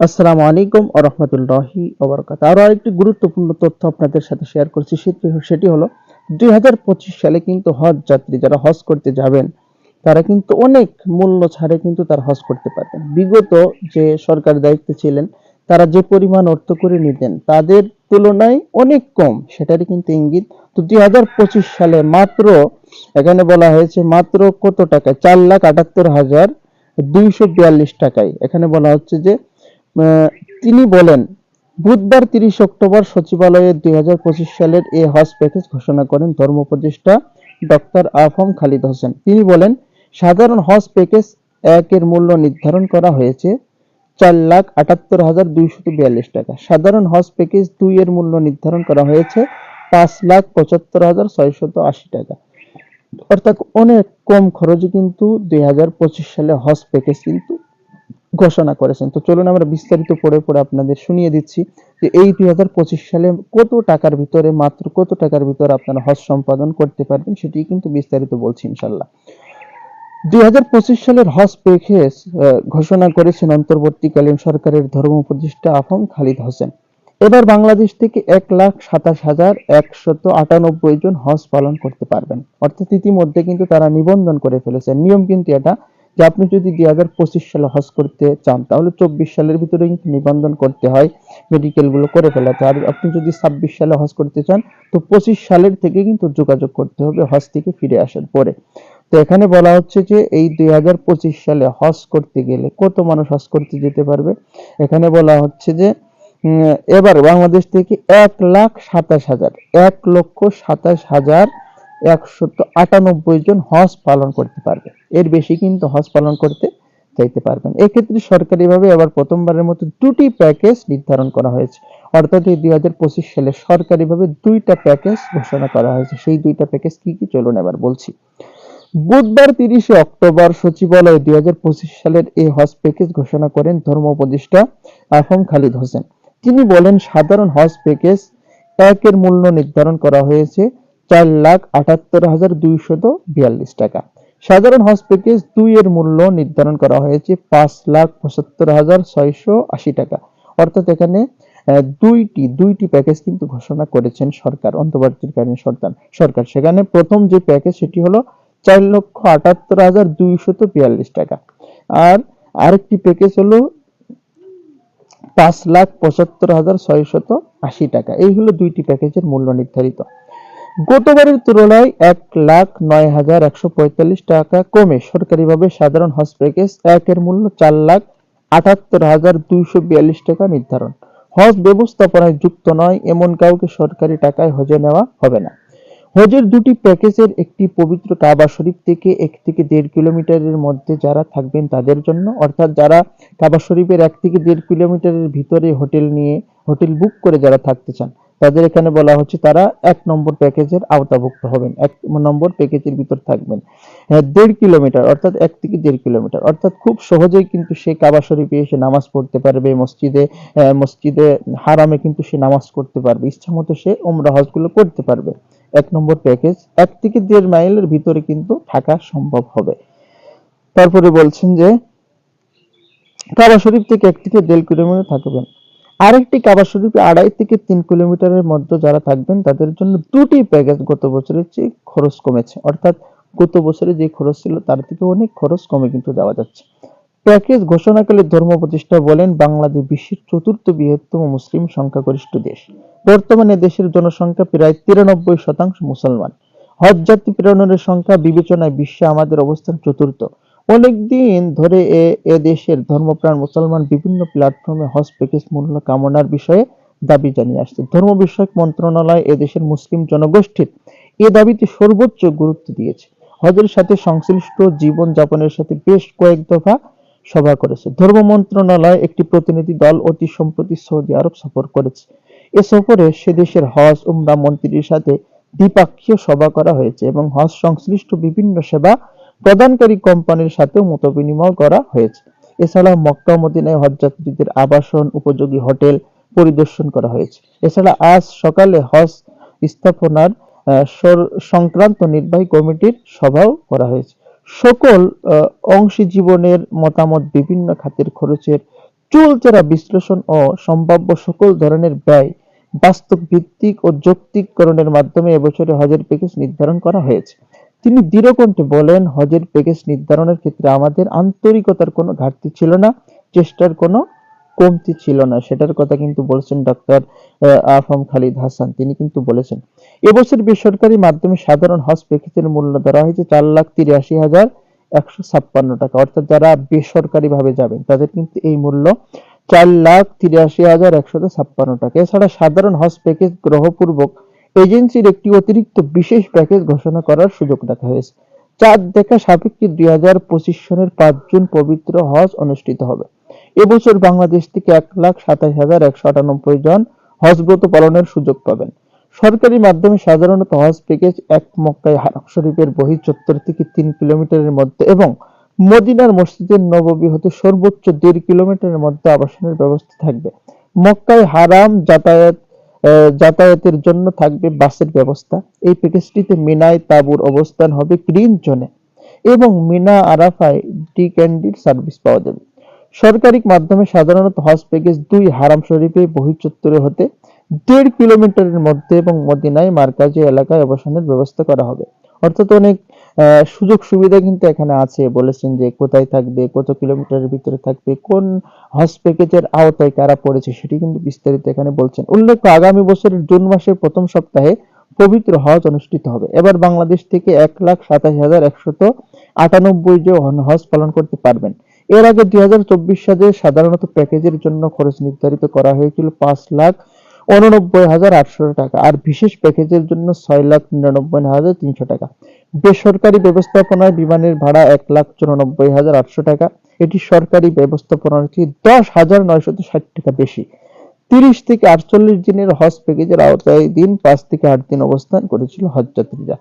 আসসালামু আলাইকুম ও রহমতুল্লাহি ওবরকাত আরও আরেকটি গুরুত্বপূর্ণ তথ্য আপনাদের সাথে শেয়ার করছি, সেটি- সেটি হলো দুই হাজার পঁচিশ সালে কিন্তু হজ যাত্রী যারা হজ করতে যাবেন, তারা কিন্তু অনেক মূল্য ছাড়ে কিন্তু তারা হজ করতে পারবেন। বিগত যে সরকার দায়িত্বে ছিলেন, তারা যে পরিমাণ অর্থ করে নিতেন, তাদের তুলনায় অনেক কম, সেটারই কিন্তু ইঙ্গিত। তো দুই হাজার পঁচিশ সালে মাত্র, এখানে বলা হয়েছে মাত্র কত টাকা চার লাখ আটাত্তর হাজার দুইশো বিয়াল্লিশ টাকায়। এখানে বলা হচ্ছে যে তিনি বলেন, বুধবার তিরিশ অক্টোবর সচিবালয়ে দুই হাজার পঁচিশ সালের এই হজ প্যাকেজ ঘোষণা করেন ধর্ম উপদেষ্টা ডক্টর আফম খালিদ হোসেন। তিনি বলেন, সাধারণ হজ প্যাকেজ একের মূল্য নির্ধারণ করা হয়েছে চার লাখ আটাত্তর হাজার দুইশত বিয়াল্লিশ টাকা। সাধারণ হজ প্যাকেজ দুই এর মূল্য নির্ধারণ করা হয়েছে পাঁচ লাখ পঁচাত্তর হাজার ছয়শত আশি টাকা। অর্থাৎ অনেক কম খরচে কিন্তু দুই হাজার পঁচিশ সালে হজ প্যাকেজ কিন্তু ঘোষণা করেছেন। তো চলুন আমরা বিস্তারিত পড়ে পড়ে আপনাদের শুনিয়ে দিচ্ছি যে এই দুই হাজার পঁচিশ সালে কত টাকার ভিতরে, মাত্র কত টাকার ভিতরে আপনারা হজ সম্পাদন করতে পারবেন সেটি কিন্তু বিস্তারিত বলছি ইনশাল্লাহ দুই সালের হজ প্যাকেজ ঘোষণা করেছেন অন্তর্বর্তীকালীন সরকারের ধর্ম উপদেষ্টা আফম খালিদ হোসেন। এবার বাংলাদেশ থেকে এক লাখ সাতাশ হাজার একশত আটানব্বই জন হজ পালন করতে পারবেন। অর্থাৎ ইতিমধ্যে কিন্তু তারা নিবন্ধন করে ফেলেছেন। নিয়ম কিন্তু এটা যে আপনি যদি দুই হাজার পঁচিশ সালে হজ করতে চান, তাহলে চব্বিশ সালের ভিতরে কিন্তু নিবন্ধন করতে হয় মেডিকেলগুলো করে ফেলাতে। আর আপনি যদি ছাব্বিশ সালে হজ করতে চান, তো পঁচিশ সালের থেকে কিন্তু যোগাযোগ করতে হবে হজ থেকে ফিরে আসার পরে। তো এখানে বলা হচ্ছে যে এই দুই হাজার পঁচিশ সালে হজ করতে গেলে কত মানুষ হজ করতে যেতে পারবে? এখানে বলা হচ্ছে যে এবার বাংলাদেশ থেকে এক লাখ সাতাশ হাজার, এক লক্ষ সাতাশ হাজার একশত আটানব্বই জন হজ পালন করতে পারবে। এর বেশি কিন্তু হজ পালন করতে চাইতে পারবেন। এক্ষেত্রে সরকারিভাবে এবার প্রথমবারের মতো দুটি প্যাকেজ নির্ধারণ করা হয়েছে। অর্থাৎ এই দুই হাজার পঁচিশ সালে সরকারিভাবে দুইটা প্যাকেজ ঘোষণা করা হয়েছে। সেই দুইটা প্যাকেজ কি কি চলুন এবার বলছি। বুধবার তিরিশে অক্টোবর সচিবালয়ে দুই হাজার পঁচিশ সালের এই হজ প্যাকেজ ঘোষণা করেন ধর্ম উপদেষ্টা আফম খালিদ হোসেন। তিনি বলেন, সাধারণ হজ প্যাকেজ একের মূল্য নির্ধারণ করা হয়েছে চার লাখ আটাত্তর হাজার দুইশত বিয়াল্লিশ টাকা। সাধারণ হজ প্যাকেজ দুই এর মূল্য নির্ধারণ করা হয়েছে পাঁচ লাখ পঁচাত্তর হাজার ছয়শো আশি টাকা। অর্থাৎ এখানে দুইটি দুইটি প্যাকেজ কিন্তু ঘোষণা করেছেন সরকার, অন্তর্বর্তীকালীন সরকার। সরকার, সেখানে প্রথম যে প্যাকেজ সেটি হলো চার লক্ষ আটাত্তর হাজার দুইশত বিয়াল্লিশ টাকা। আর আরেকটি প্যাকেজ হলো পাঁচ লাখ পঁচাত্তর হাজার ছয়শত আশি টাকা। এই হলো দুইটি প্যাকেজের মূল্য নির্ধারিত। গতবারের তুলনায় এক লাখ নয় হাজার একশো পঁয়তাল্লিশ টাকা কমে। সরকারিভাবে সাধারণ হজ প্যাকেজ একের মূল্য চার লাখ আটাত্তর হাজার দুইশো বিয়াল্লিশ টাকা নির্ধারণ। হজ ব্যবস্থাপনায় যুক্ত নয়, এমন কাউকে সরকারি টাকায় হজে নেওয়া হবে না। হজের দুটি প্যাকেজের একটি পবিত্র কাবা শরীফ থেকে এক থেকে দেড় কিলোমিটারের মধ্যে যারা থাকবেন তাদের জন্য, অর্থাৎ যারা কাবা শরীফের এক থেকে দেড় কিলোমিটারের ভিতরে হোটেল নিয়ে, হোটেল বুক করে যারা থাকতে চান তাদের এখানে বলা হচ্ছে তারা এক নম্বর প্যাকেজের আওতাভুক্ত হবেন এক নম্বর প্যাকেজের ভিতর থাকবেন। হ্যাঁ, দেড় কিলোমিটার অর্থাৎ এক থেকে দেড় কিলোমিটার। অর্থাৎ খুব সহজেই কিন্তু সে কাবা শরীফে এসে নামাজ পড়তে পারবে মসজিদে মসজিদে হারামে কিন্তু সে নামাজ করতে পারবে ইচ্ছা মতো সে ওমরা হজগুলো করতে পারবে। এক নম্বর প্যাকেজ এক থেকে দেড় মাইলের ভিতরে কিন্তু থাকা সম্ভব হবে। তারপরে বলছেন যে কাবা শরীফ থেকে এক থেকে দেড় কিলোমিটার থাকবেন। আরেকটি কাবা শরীফে আড়াই থেকে তিন কিলোমিটারের মধ্যে যারা থাকবেন, তাদের জন্য দুটি প্যাকেজ গত বছরের চেয়ে খরচ কমেছে। অর্থাৎ গত বছরে যে খরচ ছিল, তার থেকে অনেক খরচ কমে কিন্তু দেওয়া যাচ্ছে। প্যাকেজ ঘোষণাকালে ধর্ম প্রতিষ্ঠা বলেন, বাংলাদেশ বিশ্বের চতুর্থ বৃহত্তম মুসলিম সংখ্যাগরিষ্ঠ দেশ। বর্তমানে দেশের জনসংখ্যা প্রায় তিরানব্বই শতাংশ মুসলমান। হজ যাত্রী প্রেরণের সংখ্যা বিবেচনায় বিশ্বে আমাদের অবস্থান চতুর্থ। অনেকদিন ধরে এ এ দেশের ধর্মপ্রাণ মুসলমান বিভিন্ন প্ল্যাটফর্মে হজ প্যাকেজ মূল্য কামনার বিষয়ে দাবি জানিয়ে আসছে। ধর্ম বিষয়ক মন্ত্রণালয় এ দেশের মুসলিম জনগোষ্ঠীর এ দাবিতে সর্বোচ্চ গুরুত্ব দিয়েছে। হজের সাথে সংশ্লিষ্ট জীবন যাপনের সাথে বেশ কয়েক দফা সভা করেছে। ধর্ম মন্ত্রণালয় একটি প্রতিনিধি দল অতি সম্প্রতি সৌদি আরব সফর করেছে। এ সফরে সে দেশের হজ, উমরা মন্ত্রীর সাথে দ্বিপাক্ষীয় সভা করা হয়েছে এবং হজ সংশ্লিষ্ট বিভিন্ন সেবা প্রদানকারী কোম্পানির সাথেও মতবিনিময় করা হয়েছে। এছাড়া মক্কা মদিনায় হজযাত্রীদের আবাসন, উপযোগী হোটেল পরিদর্শন করা হয়েছে। এছাড়া আজ সকালে হজ স্থাপনার সংক্রান্ত নির্বাহী কমিটির সভাও করা হয়েছে। সকল অংশী জীবনের মতামত বিভিন্ন খাতের খরচের চুলচেরা বিশ্লেষণ ও সম্ভাব্য সকল ধরনের ব্যয় বাস্তব ভিত্তিক ও যৌক্তিককরণের মাধ্যমে এবছরে হজের প্যাকেজ নির্ধারণ করা হয়েছে। তিনি দৃঢ়কণ্ঠে বলেন, হজের প্যাকেজ নির্ধারণের ক্ষেত্রে আমাদের আন্তরিকতার কোনো ঘাটতি ছিল না, চেষ্টার কোনো কমতি ছিল না। সেটার কথা কিন্তু বলছেন ডক্টর আফম খালিদ হাসান। তিনি কিন্তু বলেছেন, এবছর বেসরকারি মাধ্যমে সাধারণ হজ প্যাকেজের মূল্য ধরা হয়েছে চার লাখ তিরাশি হাজার একশো ছাপ্পান্ন টাকা। অর্থাৎ যারা বেসরকারি ভাবে যাবেন, তাদের কিন্তু এই মূল্য চার লাখ তিরাশি হাজার একশো ছাপ্পান্ন টাকা। এছাড়া সাধারণ হজ প্যাকেজ গ্রহপূর্বক এজেন্সির একটি অতিরিক্ত বিশেষ প্যাকেজ ঘোষণা করার সুযোগ রাখা হয়েছে। চাঁদ দেখা সাপেক্ষে দুই হাজার পঁচিশ সনের পাঁচ জুন পবিত্র হজ অনুষ্ঠিত হবে। এবছর বাংলাদেশ থেকে এক লাখ সাতাশ হাজার একশো আটানব্বই জন হজব্রত পালনের সুযোগ পাবেন। সরকারি মাধ্যমে সাধারণত হজ প্যাকেজ এক মক্কায় হারাম শরীফের বহি চত্বর থেকে তিন কিলোমিটারের মধ্যে এবং মদিনার মসজিদের নববী হতে সর্বোচ্চ দেড় কিলোমিটারের মধ্যে আবাসনের ব্যবস্থা থাকবে। মক্কায় হারাম যাতায়াত যাতায়াতের জন্য থাকবে বাসের ব্যবস্থা। এই প্যাকেজটিতে মিনায় তাঁবুর অবস্থান হবে গ্রিন জোনে এবং মিনা আরাফায় ডি ক্যান্ডির সার্ভিস পাওয়া যাবে। সরকারি মাধ্যমে সাধারণত হজ প্যাকেজ দুই হারাম শরীফে বহিচত্বরে হতে দেড় কিলোমিটারের মধ্যে এবং মদিনায় মার্কাজি এলাকায় অবসানের ব্যবস্থা করা হবে। অর্থাৎ অনেক সুযোগ সুবিধা কিন্তু এখানে আছে। বলেছেন যে কোথায় থাকবে, কত কিলোমিটারের ভিতরে থাকবে, কোন হজ প্যাকেজের আওতায় কারা পড়েছে সেটি কিন্তু বিস্তারিত এখানে বলছেন। উল্লেখ্য, আগামী বছরের জুন মাসের প্রথম সপ্তাহে পবিত্র হজ অনুষ্ঠিত হবে। এবার বাংলাদেশ থেকে এক লাখ সাতাশ হাজার একশত আটানব্বই জন হজ পালন করতে পারবেন। এর আগে দুই হাজার চব্বিশ সালে সাধারণত প্যাকেজের জন্য খরচ নির্ধারিত করা হয়েছিল পাঁচ লাখ উননব্বই হাজার আটশো টাকা আর বিশেষ প্যাকেজের জন্য ছয় লাখ নিরানব্বই হাজার তিনশো টাকা। বেসরকারি ব্যবস্থাপনায় বিমানের ভাড়া এক লাখ চুরানব্বই হাজার আটশো টাকা। এটি সরকারি ব্যবস্থাপনার চেয়ে দশ হাজার নয়শত ষাট টাকা বেশি। তিরিশ থেকে আটচল্লিশ দিনের হজ প্যাকেজের আওতায় দিন, পাঁচ থেকে আট দিন অবস্থান করেছিল হজ যাত্রীরা।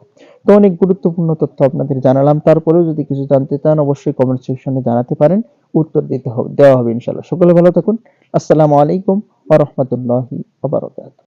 তো অনেক গুরুত্বপূর্ণ তথ্য আপনাদের জানালাম। তারপরেও যদি কিছু জানতে চান, অবশ্যই কমেন্ট সেকশনে জানাতে পারেন। উত্তর দিতে হবে দেওয়া হবে ইনশাল্লাহ সকলে ভালো থাকুন। আসসালামু আলাইকুম ورحمة الله وبركاته.